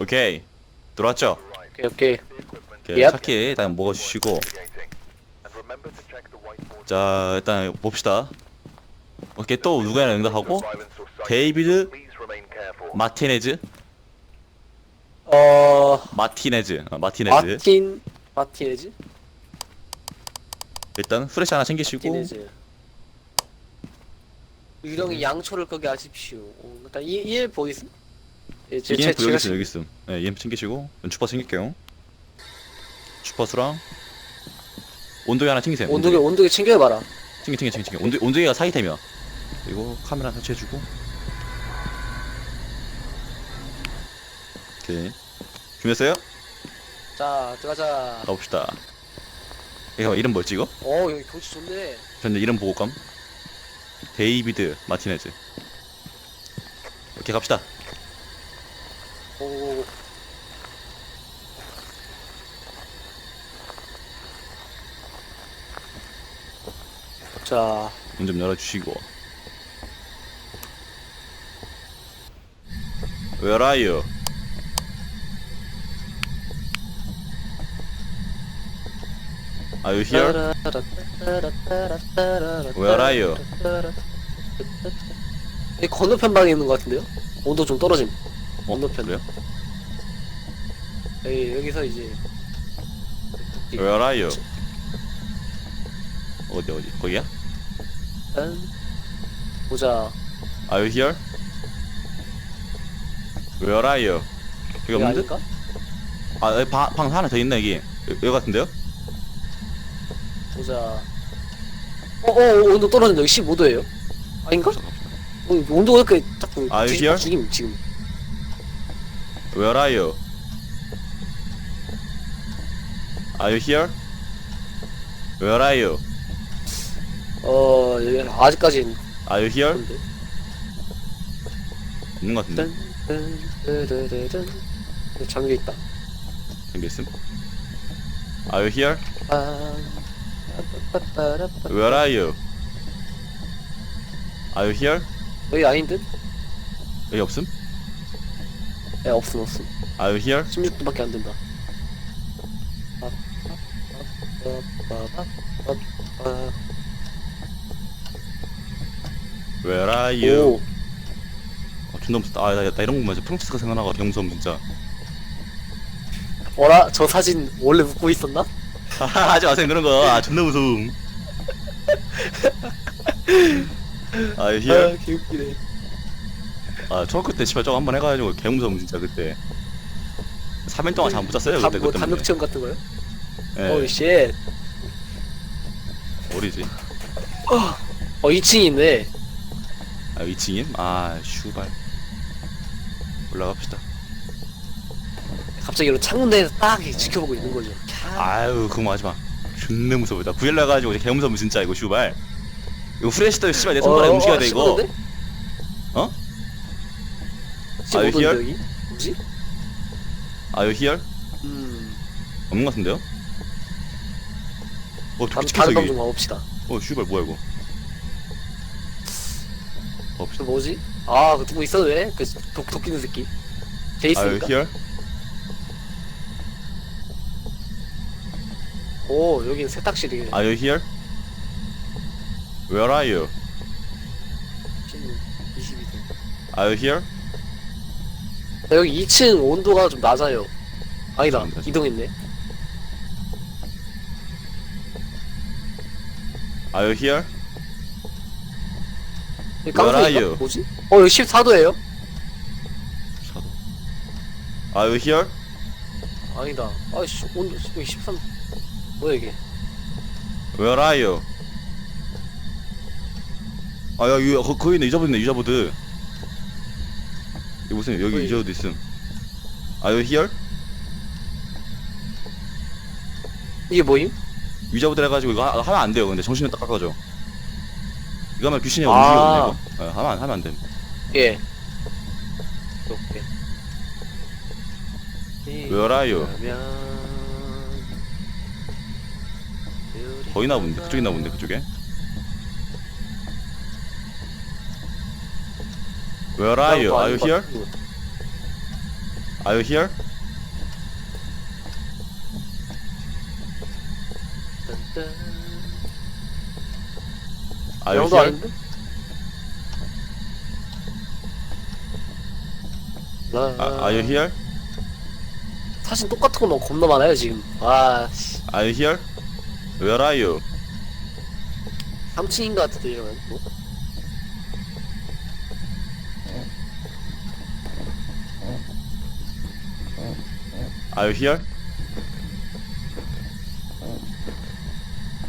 오케이. 들어왔죠? 오케이 오케이. 오케이. Yep. 차키 일단 먹어주시고. 자 일단 봅시다. 오케이 또 누구나 응답하고? 데이비드 마티네즈? 어 마티네즈. 어, 마티네즈. 마틴 마티네즈? 일단 프레시 하나 챙기시고. 마티네즈. 유령이 양초를 끄게 하십시오. 어, 일단 이 EL 보이스 예, 제, 제, EMF 여기 제가 있음 여기 있음. 네, EMF 챙기시고. 주파 챙길게요. 주파수랑 온도계 하나 챙기세요 온도계 온도계 챙겨봐라. 챙겨 챙겨 챙겨 챙겨. 온도, 온도계가 사이템이야. 그리고 카메라 설치해주고. 오케이. 준비했어요? 자 들어가자. 가봅시다. 이거 이름 뭐였지 이거? 어 여기 경치 좋네. 현재 이름 보고 감. 데이비드 마티네즈. 오케이 갑시다 오 자, 문 좀 열어주시고 Where are you? Are you here? Where are you? 이 건너편 방에 있는 것 같은데요? 온도 좀 떨어짐. 어, 건너편. 그래요? 여기, 여기서 이제 Where are you? 어디 어디 거기야? 일단 보자. Are you here? Where are you? 여기 여기 없는데? 아닐까? 아, 여기 방, 방 하나 더 있네 여기 여- 여기 같은데요? 보자. 어, 어, 어, 온도 떨어진다. 여기 15도예요. 아닌가? 어, 온도가 이렇게 뒤집어 here? 죽임 지금. Where are you? Are you here? Where are you? 어, 여기 아직까진 Are you here? 그런데. 없는 것 같은데 딴, 딴, 따라라란. 잠겨 있다. 있음 Are you here? 아, 빠빠빠라빠. Where are you? Are you here? 여기 아닌 듯? 여기 없음? 네, 없음 없음. Are you here? 16도밖에 안 된다. Where are you? 오, 어, 존나 무섭다 아, 나, 나 이런 거만 프랑스가 생각나가 병무섬 진짜 어라? 저 사진 원래 묻고 있었나? 하지 마세요 그런 거 아 존나 무서움 here? 아, 개웃기네. 아 초등학교 때 씨발 저거 한번 해가지고 개 무서움 진짜 그때 3일 동안 잠 못 잤어요 담, 그때 뭐 그때 담력 체험 같은 거요? 예 어이 쉣. 어디지? 어 2층이 있네. 아 2층임? 아 슈발 올라갑시다 갑자기 이런 창문 내에서 딱 이렇게 지켜보고 있는 거죠. 캬. 아유 그거 뭐 하지 마 존나 무서워 나 구엘 나가지고 개 무서워 진짜 이거 슈발 이거 프레시도 씨발 내 손가락에 어, 움직여야 어, 돼 이거 15도인데? 어? 15도인데 here? 여기? 뭐지? You here? 음. 없는 것 같은데요? 어 다른 도끼 다른 찍혔어 방 여기 좀 가봅시다. 어 슈발 뭐야 이거 어저 뭐지? 아, 그 누구 있어도 돼? 그 독, 독끼는 새끼. 걔 Are you 있으니까. here? 오, 여긴 세탁실이네. Are you here? Where are you? 22도. Are you here? 여기 2층 온도가 좀 낮아요. 아니다, 좀 낮아. 이동했네. Are you here? 여기 Where are 깡통인가? you? 뭐지? 어, 여기 14도예요? 차도 Are you here? 아니다. 아이씨, 온도 여기 13. 뭐야 이게? Where are you? 아, 야, 이 거, 거기 있네, 유자보드 있네, 유자보드. 여기 무슨, 여기 거기. 유자보드 있음. Are you here? 이게 뭐임? 유자보드 해가지고 이거 하, 하면 안 돼요, 근데 정신을 딱 깎아줘. 이거 하면 귀신이 아. 움직이거든요, 이거. 어, 하면, 안- 하면 안 돼. 예. 오케이. Where are you? 그러면 거기 나 본데, 그쪽에 나 본데, 그쪽에. Where are you? Are you here? Are you here? Are you 영도 here? 아닌데? 라- 아, Are you here? 사진 똑같은 거 너무 겁나 많아요 지금 와 씨. Are you here? Where are you? 3층인 것 같은데 이러면 뭐? Are you here?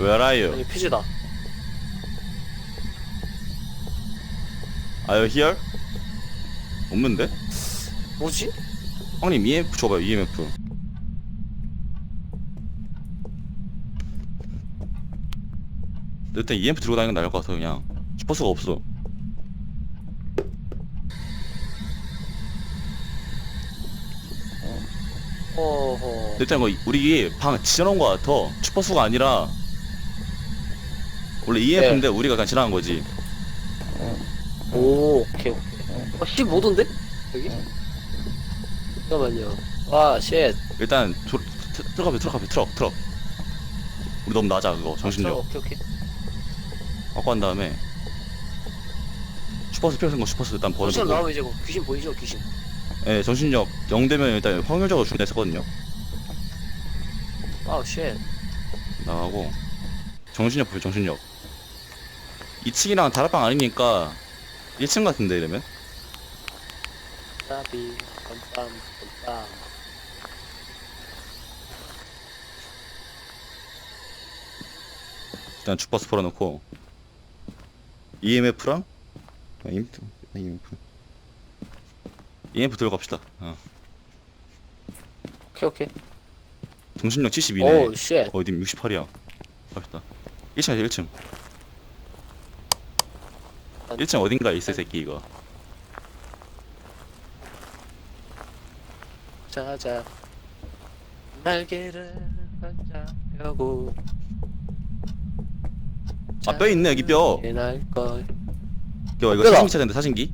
Where are you? 여기 퓨즈다 Are you here? 없는데? 뭐지? 형님 EMF 줘봐요 EMF 일단 EMF 들고 다니는 게 나을 것 같아 그냥 슈퍼스가 없어 어허 일단 이거 우리 방 지어놓은 거 같아 슈퍼스가 아니라 원래 EMF인데 우리가 그냥 지나간 거지. 오 오케이 오케이. 어 15도인데? 여기? 잠깐만요. 와 쉣. 일단 조, 트, 트럭 앞에 트럭 앞에 트럭 트럭. 우리 너무 낮아 그거. 정신력. 오케이 오케이. 갖고 한 다음에 슈퍼스 필요 생거 슈퍼스 일단 정신 버려두고. 나오면 이제 그 귀신 보이죠 귀신? 예 정신력 0 되면 일단 확률적으로 준다 했었거든요. 아 쉣. 나가고. 정신력 보여 정신력 2층이랑 다락방 아니니까 1층 같은데 이러면? 따비 빰빰 빰빰 일단 주파수 풀어놓고. EMF랑? 아, EMF EMF EMF 들고 갑시다. 어. 오케이 오케이. 정신력 72네. 오쉣. 어디 68이야. 갑시다. 1층이야 1층 1층 어딘가에 있어 이 새끼 이거. 자자. 날개를 반짝여고 아, 뼈 있네, 여기 뼈. 날 걸. 이거 이거 끄라. 사진기 찾는데 사진기?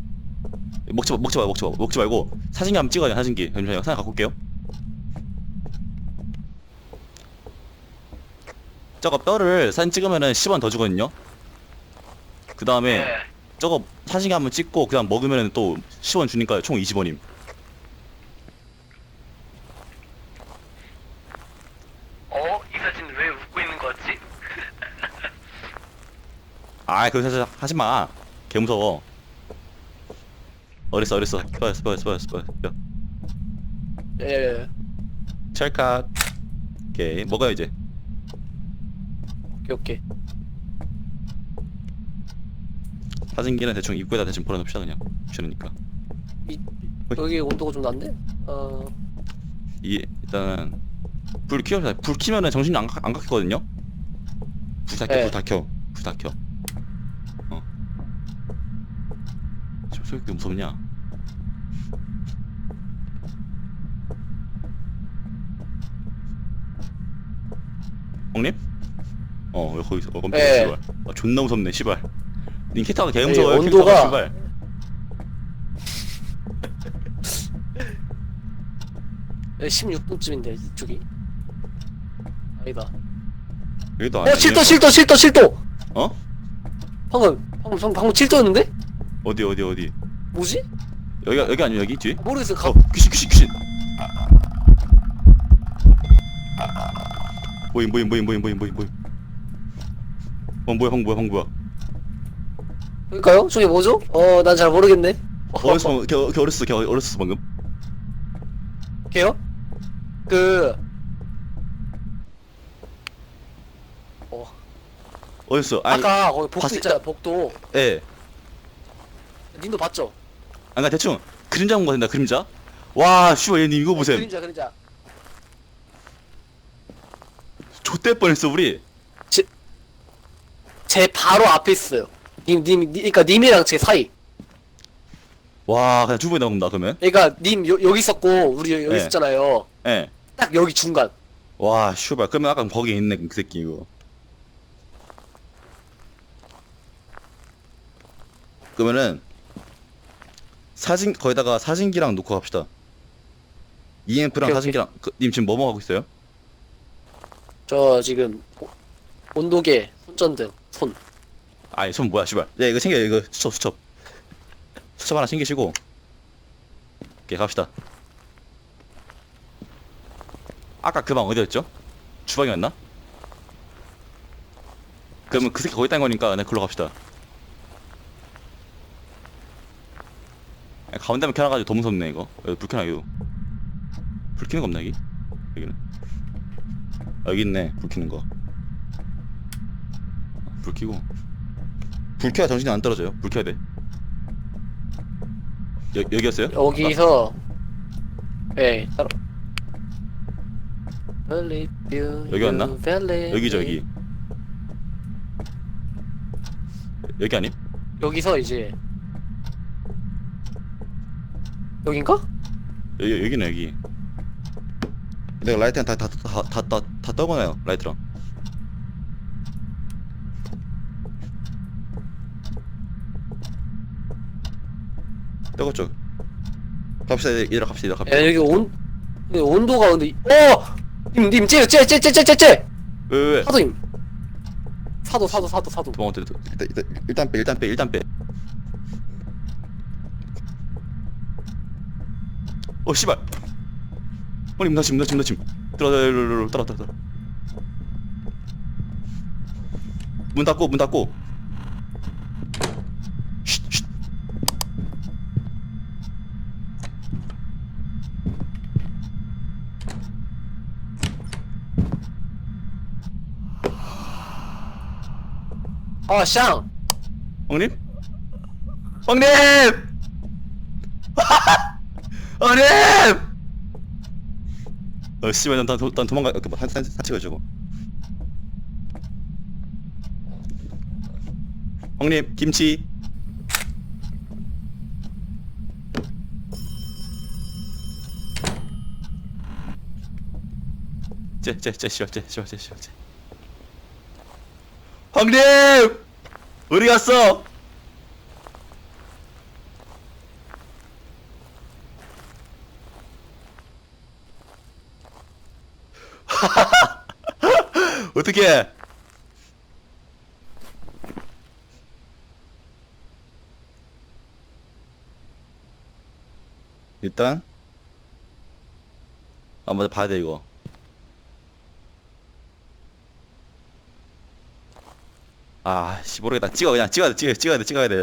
먹지 마 먹지 마 먹지 마 먹지 말고 사진기 한번 찍어야 돼 사진기. 잠시만요 사진 갖고 올게요. 저거 뼈를 사진 찍으면은 10원 더 주거든요. 그 다음에 저거 사진기 한번 찍고 그냥 먹으면은 또 10원 주니까 총 20원임. 어? 이 사진 왜 웃고 있는 거 같지? 아 그거 사진 하지 마. 개 무서워. 어렸어 어렸어. 뼈였어 뼈였어 뼈였어 뼈 예예예. 찰칵. 오케이. 먹어요 이제. 오케이 오케이 사진기는 대충 입구에다 대충 버려놓읍시다 그냥 싫으니까 여기 온도가 좀 난데? 어이 일단은 불 켜자 불 켜면은 정신이 안, 가- 안 갖거든요 불 다 켜 네. 불다 켜 불 다 켜 어. 지금 왜 무섭냐 형님? 어, 왜 거기 있어? 어, 깜짝이야, 네. 씨발. 아, 존나 무섭네, 씨발. 님 캐릭터가 개 무서워요, 온도가- 캐릭터가, 씨발. 여기 16도쯤인데 이쪽이 아니다 여기도 어 아니야. 7도 7도 7도 7도 어? 방금 방금 방금, 방금 7도였는데? 어디, 어디, 어디? 뭐지? 여기, 여기 아니야, 여기 뒤에? 모르겠어 가... 어, 귀신, 귀신, 귀신. 보임, 보임, 보임, 보임, 보임, 보임, 보임. 어, 뭐야, 형, 뭐야, 형, 뭐야. 그러니까요? 저게 뭐죠? 어 난 잘 모르겠네 어렸어, 걔, 걔 어렸어, 걔 어렸어, 방금. 걔요? 그 어, 어렸어. 아니, 아까 거기 복도 봤을 있잖아 복도 예. 님도 봤죠? 아, 나 대충 그림자 본거 같은데, 그림자? 와, 씨발, 얘님 이거 보세요. 그림자 그림자 좆될 뻔했어, 우리. 제 바로 앞에 있어요 님, 님, 니- 그니까 님이랑 제 사이 와, 그냥 주부에 나온다, 그러면. 그니까 님 여, 여기 있었고 우리 여- 여기 네. 있었잖아요 예. 딱 여기 중간 와, 씨발, 그러면 아까 거기 있네, 그 새끼, 이거. 그러면은, 사진, 거기다가 사진기랑 놓고 갑시다. EMF랑 오케이, 사진기랑 그, 님 지금 뭐 먹고 있어요? 저 지금 오- 온도계, 손전등, 손. 아이 손 뭐야 씨발. 야 이거 챙겨 이거. 수첩 수첩. 수첩 하나 챙기시고. 오케이 갑시다. 아까 그 방 어디였죠? 주방이었나? 그러면 그 새끼 거기 있다는 거니까 네 글로 갑시다. 아, 가운데만 켜놔가지고 더 무섭네 이거. 여기 불 켜놔 이거. 불 켜는 거 없나 여기? 여기는. 아, 여기 있네 불 켜는 거불 켜고 불 켜야 정신이 안 떨어져요. 불 켜야 돼. 여, 여기였어요? 여기서 예 따로 여기였나? 여기죠 여기. 여기 아님? 여기서 이제 여긴가? 여기 여기네 여기. 내가 라이트랑 다다다다다 떠거나요 라이트랑. 떠갔죠. 갑시다 얘들아 갑시다 갑시다. 야 여기 온 여기 온도가 근데 어! 님님 쟤쟤쟤쟤쟤쟤 왜왜 왜? 사도임 사도 사도 사도 사도 도망 어때? 일단, 일단 일단 빼 일단 빼 일단 빼. 어 씨발. 어님 나 지금 나 지금 나 지금 들어 들어 들어 들어 들어 들어. 문 닫고 문 닫고. 아샹 형님? 형님! 형님! 어 씨발 난, 난, 도망가 그, 한, 한, 사치가 저거 형님 김치 쟤 쟤 쟤 씨발 쟤 씨발 쟤 씨발 쟤 형님! 어디 갔어? 어떻게? 일단 아 맞아 봐야 돼 이거 아, 씨 모르겠다. 찍어 그냥 찍어야 돼, 찍어, 찍어야 돼, 찍어야 돼.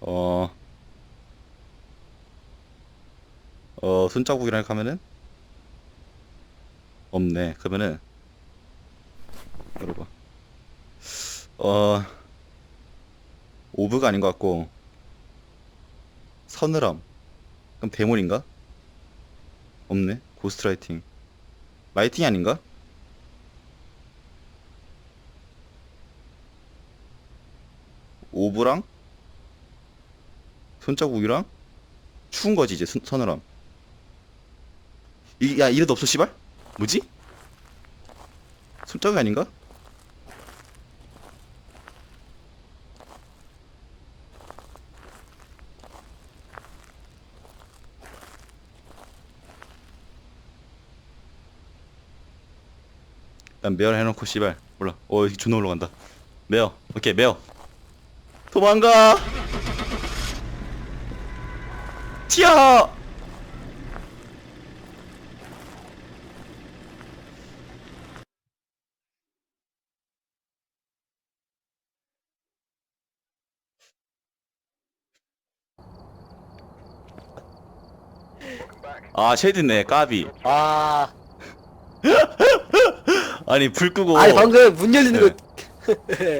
어, 어, 손자국이라고 하면은 없네. 그러면은 여러분, 어. 오브가 아닌 것 같고 서늘함 그럼 대물인가? 없네 고스트라이팅 라이팅이 아닌가? 오브랑 손자국이랑 추운 거지 이제 선- 서늘함 이, 야 이래도 없어 씨발? 뭐지? 손자국 아닌가? 난 매열 해놓고 씨발. 몰라. 어 여기 존나 올라간다. 매어. 오케이 매어. 도망가! 튀어! 아 쉐드네 까비. 아 아니 불 끄고 아니 방금 문 열리는 네. 거